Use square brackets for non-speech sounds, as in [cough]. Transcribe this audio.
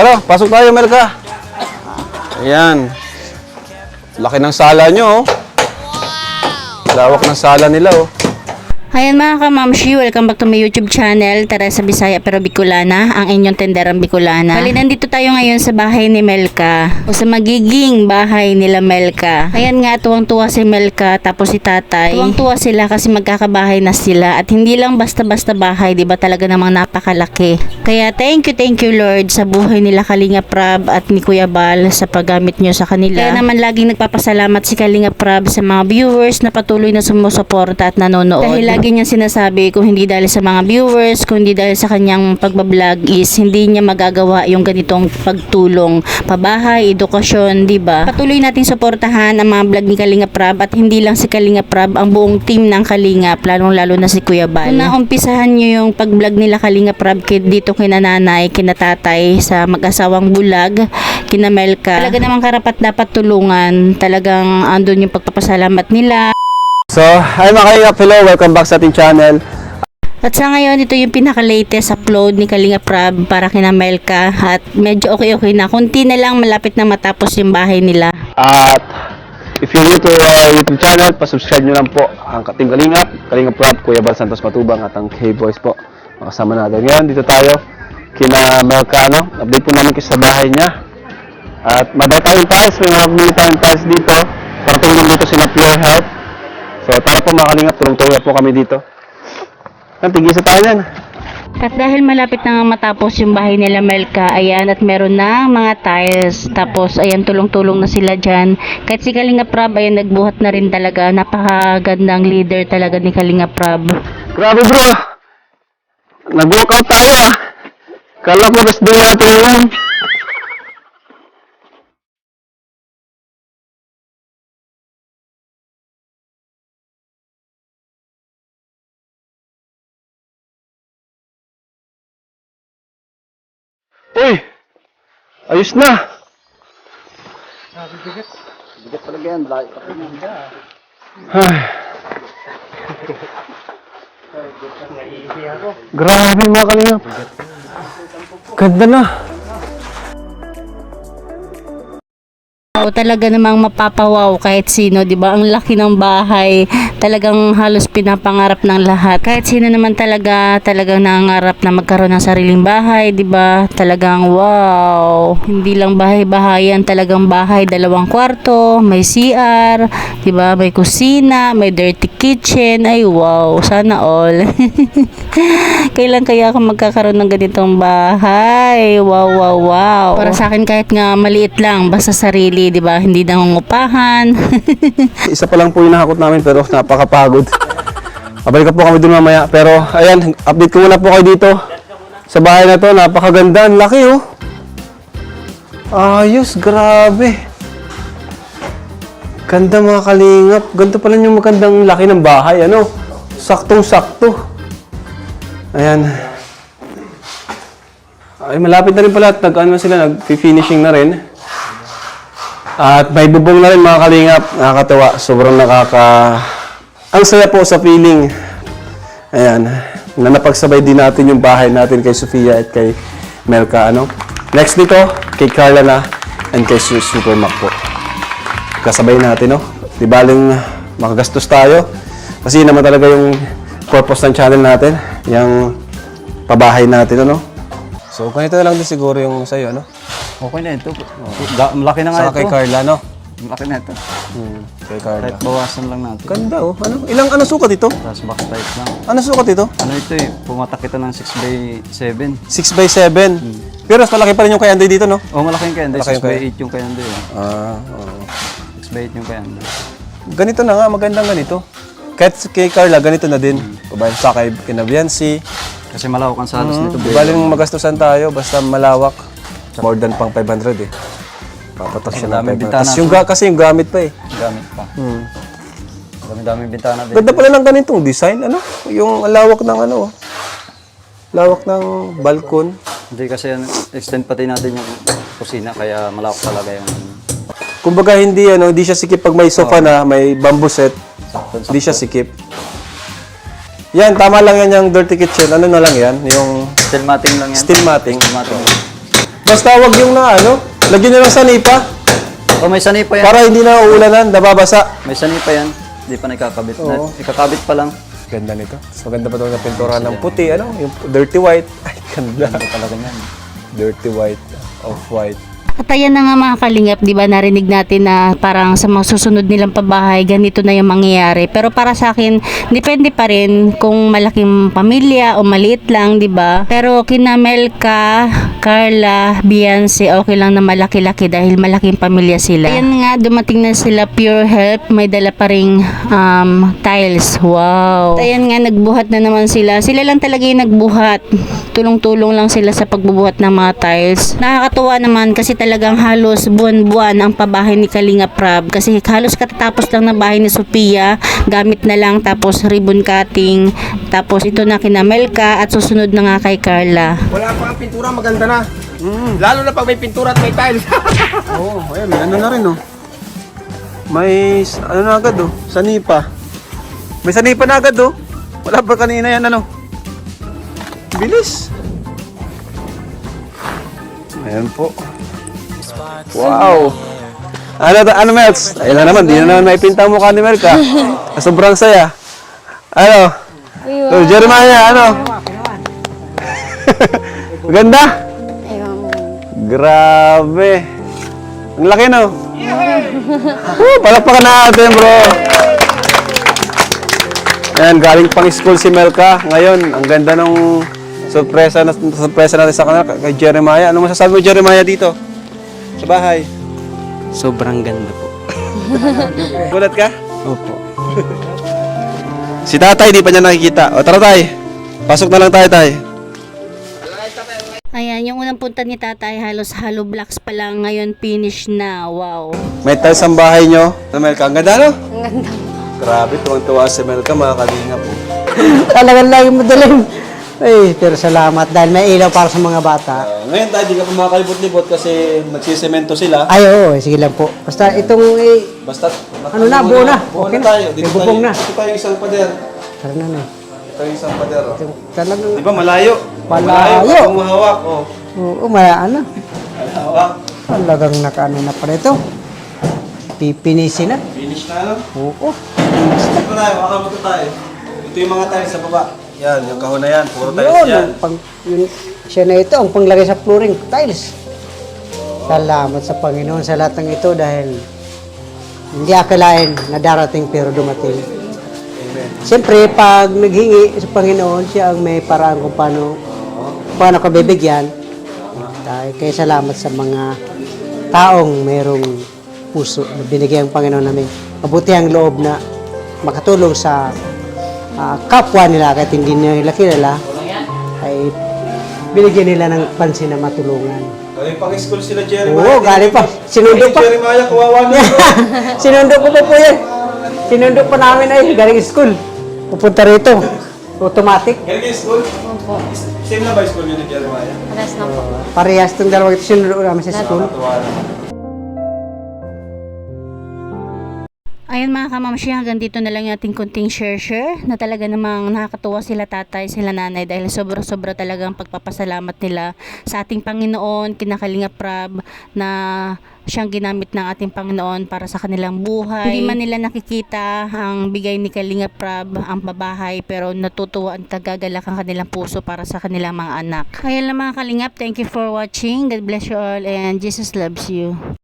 Tara, pasok tayo, Melka. Ayan. Laki ng sala nyo, oh. Lawak ng sala nila, oh. Ayan mga kamamshi, welcome back to my YouTube channel, Teresa Bisaya pero Bicolana, ang inyong tenderang Bicolana. Bali, nandito tayo ngayon sa bahay ni Melka, o sa magiging bahay nila Melka. Ayan nga, tuwang-tuwa si Melka, tapos si tatay. Tuwang-tuwa sila kasi magkakabahay na sila at hindi lang basta-basta bahay, di ba talaga namang napakalaki. Kaya thank you, thank you Lord sa buhay nila Kalinga Prab at ni Kuya Bal sa paggamit nyo sa kanila. Kaya naman laging nagpapasalamat si Kalinga Prab sa mga viewers na patuloy na sumusuporta at nanonood. Dahil lagi niya sinasabi kung hindi dahil sa mga viewers, kung hindi dahil sa kanyang pagbablog is hindi niya magagawa yung ganitong pagtulong. Pabahay, edukasyon, di ba? Patuloy nating suportahan ang mga vlog ni Kalinga Prab at hindi lang si Kalinga Prab, ang buong team ng Kalinga, lalong lalo na si Kuya Bal. Kung naumpisahan niyo yung pag-vlog nila Kalinga Prab dito kina nanay, kina tatay sa mag-asawang bulag, kina Melka. Talaga namang karapat dapat tulungan. Talagang andun yung pagpapasalamat nila. So, hi mga kaingap. Hello, welcome back sa ating channel. At sa ngayon, ito yung pinaka-latest upload ni Kalinga Prab para kina Melka. At medyo okay-okay na. Kunti na lang, malapit na matapos yung bahay nila. At if you're new to our YouTube channel, pasubscribe nyo lang po ang Team Kalingap, Kalingap Prab, Kuya Bal Santos Matubang at ang K-Boys po. Makasama natin. Ngayon, dito tayo kina Melcano. Update po namin kayo sa bahay niya. At madaw tayong tiles. May mga tayong tiles dito. Para tulong dito sila Pure Health. So, tara po mga Kalingap. Tulong-tulong po kami dito. Yan, tigisa tayo yan. At dahil malapit na matapos yung bahay nila Melka, ayan, at meron na mga tiles. Tapos, ayan, tulong-tulong na sila dyan. Kahit si Kalinga Prab, ayan, nagbuhat na rin talaga. Napakagandang leader talaga ni Kalinga Prab. Grabe bro. Nag-workout tayo ah. Kala ko rest day natin yun. Ayos na! Bigat. Bigat talaga yan. Lahat pa Ay. Grabe mga kalingap. Ganda na. O talaga namang mapapawaw kahit sino, 'di ba? Ang laki ng bahay, talagang halos pinapangarap ng lahat. Kahit sino naman talaga, talagang nangangarap na magkaroon ng sariling bahay, 'di ba? Talagang wow. Hindi lang bahay-bahayan, talagang bahay, dalawang kwarto, may CR, 'di ba? May kusina, may dirty kitchen. Ay wow, sana all. [laughs] Kailan kaya ako magkakaroon ng ganitong bahay? Wow, wow, wow. Para sa akin kahit nga maliit lang, basta sarili, 'di ba? Hindi nangungupahan. [laughs] Isa pa lang po yung nakakot namin pero napakapagod. Babalik po kami dun mamaya. Pero ayan, update ko muna po kayo dito. Sa bahay na to, napakaganda. Ang laki oh. Ayos, grabe. Ganda mga kalingap. Ganito pala yung magandang laki ng bahay. Ano? Saktong-sakto. Ayan. Ay, malapit na rin pala. at Nag-ano na sila, nag-finishing na rin. At may bubong na rin mga kalingap. Nakakatawa. Sobrang nakaka... Ang saya po sa feeling. Ayan. Na napagsabay din natin yung bahay natin kay Sofia at kay Melka. Ano? Next dito, kay Carla na and kay Su- Super Mac po. Kasabay natin, no? Di baling makagastos tayo. Kasi yun naman talaga yung purpose ng channel natin. Yung pabahay natin, ano? So, ganito na lang din siguro yung sa'yo, ano? Okay na ito. Ga- Malaki na nga Saka kay ito. Carla, no? Malaki na ito. Hmm, kay Carla. Kahit bawasan lang natin. Ganda oh. Ano? Ilang ano sukat ito? Tapos box type lang. Ano sukat ito? Ano ito eh, pumatak ito ng 6x7. 6 by 7. Pero mas malaki pa rin yung kay Anday dito, no? Oh, malaki yung kayanda. Malaki yung 6x8 yung kayanda eh. Ah, oo. 6x8 yung kayanda. Ganito na nga, magandang ganito. Kahit kay Carla, ganito na din. Pabayan sa kay Kinabiansi. Kasi malawak ang salos nito. Di baling magastusan tayo, basta malawak. More than pang 500 eh. Papatak siya ng Madaming 500. bintana Tapos yung, ga- kasi yung gamit pa eh. Gamit pa. Hmm. Dami-daming bintana din. Ganda pala ng ganitong design, ano? Yung lawak ng ano, oh. Lawak ng balkon. Hindi kasi yan, extend pati natin yung kusina kaya malawak talaga yung Kumbaga hindi ano, hindi siya sikip pag may sofa na, may bamboo set. Hindi siya sikip. Yan, tama lang yan yung dirty kitchen. Ano na lang yan? Yung Steel matting lang yan. steel matting. Steel matting. Basta wag yung na ano, lagyan nyo lang sa nipa Oh, may sanay pa yan. para hindi na uulanan, nababasa. May sanay pa yan. Hindi pa nakakabit. Oo. Na, ikakabit pa lang. Ganda nito. Mas maganda pa ito na pintura ng puti, ano? Yung dirty white. [laughs] Ay, ganda. Talaga yan. Dirty white, off-white. At ayan na nga mga kalingap, di ba narinig natin na parang sa mga susunod nilang pabahay, ganito na yung mangyayari. Pero para sa akin, depende pa rin kung malaking pamilya o maliit lang, di ba? Pero kina Melka, Carla, Beyonce, okay lang na malaki-laki dahil malaking pamilya sila. Ayan nga, dumating na sila Pure Help, may dala pa ring um, tiles. Wow! At ayan nga, nagbuhat na naman sila. Sila lang talaga yung nagbuhat. Tulong-tulong lang sila sa pagbubuhat ng mga tiles. Nakakatuwa naman kasi talagang halos buwan-buwan ang pabahay ni Kalinga Prab. Kasi halos katatapos lang ng bahay ni Sophia, gamit na lang tapos ribbon cutting. Tapos ito na kina Melka at susunod na nga kay Carla. Wala pa ang pintura, maganda na. Lalo na pag may pintura at may tiles. [laughs] Oo, oh, ayan, may ano na rin, oh. May, ano na agad, oh, sanipa. May sanipa na agad, oh. Wala pa kanina yan, ano. Bilis. Ayan po. Wow. Ano, ano, Melks? Ayun na naman, di na naman maipinta ang mukha ni Melka. Sobrang saya. Ano? Oh, Jeremiah, ano? [laughs] Ganda? Grabe. Ang laki, no? Woo, palakpakan natin, bro. Ayan, galing pang school si Melka. Ngayon, ang ganda nung sorpresa, na, sorpresa natin sa kanila kay Jeremiah. Ano masasabi mo, Jeremiah, dito? Sa bahay. Sobrang ganda po. [laughs] Gulat ka? Opo. [laughs] Si tatay, di pa niya nakikita. O, tara tay. Pasok na lang tayo, tay. Ayan, yung unang punta ni tatay, halos hollow blocks pa lang. Ngayon, finish na. Wow. May tiles ang bahay nyo. Na Melka, ang ganda, no? Ang ganda. Grabe, tuwang-tuwa si Melka, mga kalinga po. Talagang lagi madaling. Ay, pero salamat dahil may ilaw para sa mga bata. Ah, ngayon tayo, di ka pa makakalibot-libot kasi nagsisemento sila. Ay, oo, sige lang po. Basta itong, eh, Basta, Ano na, buo na. Buo Okay na na. tayo. Dito May bubong tayo. na. Ito tayo isang pader. tara na na. Ito yung isang pader. Oh. Itong Talagang, Di ba malayo? Malayo. Malayo. mahawak. Oh. oo, maya, ano. Mahawak. Talagang nakaano na pala ito. Pipinisin na. Finish na, no? Oo. Ito tayo, makakamot tayo. Ito yung mga tiles sa baba. Yan, yung kahon na yan. Puro tiles Yun, yan. ang pang, yun, siya na ito, ang panglagay sa flooring, tiles. Salamat sa Panginoon sa lahat ng ito dahil hindi akalain na darating pero dumating. Siyempre, pag naghingi sa Panginoon, siya ang may paraan kung paano, paano ka bibigyan. Dahil kaya salamat sa mga taong mayroong puso na binigyan ang Panginoon namin. Mabuti ang loob na makatulong sa ah, kapwa nila kahit hindi nila kilala ay binigyan nila ng pansin na matulungan. Galing pang school sila, Jeremiah. Oo, galing pa. Sinundo Si pa. Jeremiah, kawawa na. [laughs] Sinundo ko pa po yan. Sinundo pa namin ay galing school. Pupunta rito. Automatic. Galing school? Opo. Same na ba school yun ni Jeremiah? Parehas itong dalawang ito sinundo namin sa school. Nakakatuwa na. Ayun mga kamamshi, hanggang dito na lang yung ating kunting share-share na talaga namang nakakatuwa sila tatay, sila nanay dahil sobra-sobra talagang pagpapasalamat nila sa ating Panginoon, kinakalinga Prab na siyang ginamit ng ating Panginoon para sa kanilang buhay. Hindi man nila nakikita ang bigay ni Kalinga Prab, ang babahay, pero natutuwa at tagagalak ang kanilang puso para sa kanilang mga anak. Ayun lang mga kalingap, thank you for watching. God bless you all and Jesus loves you.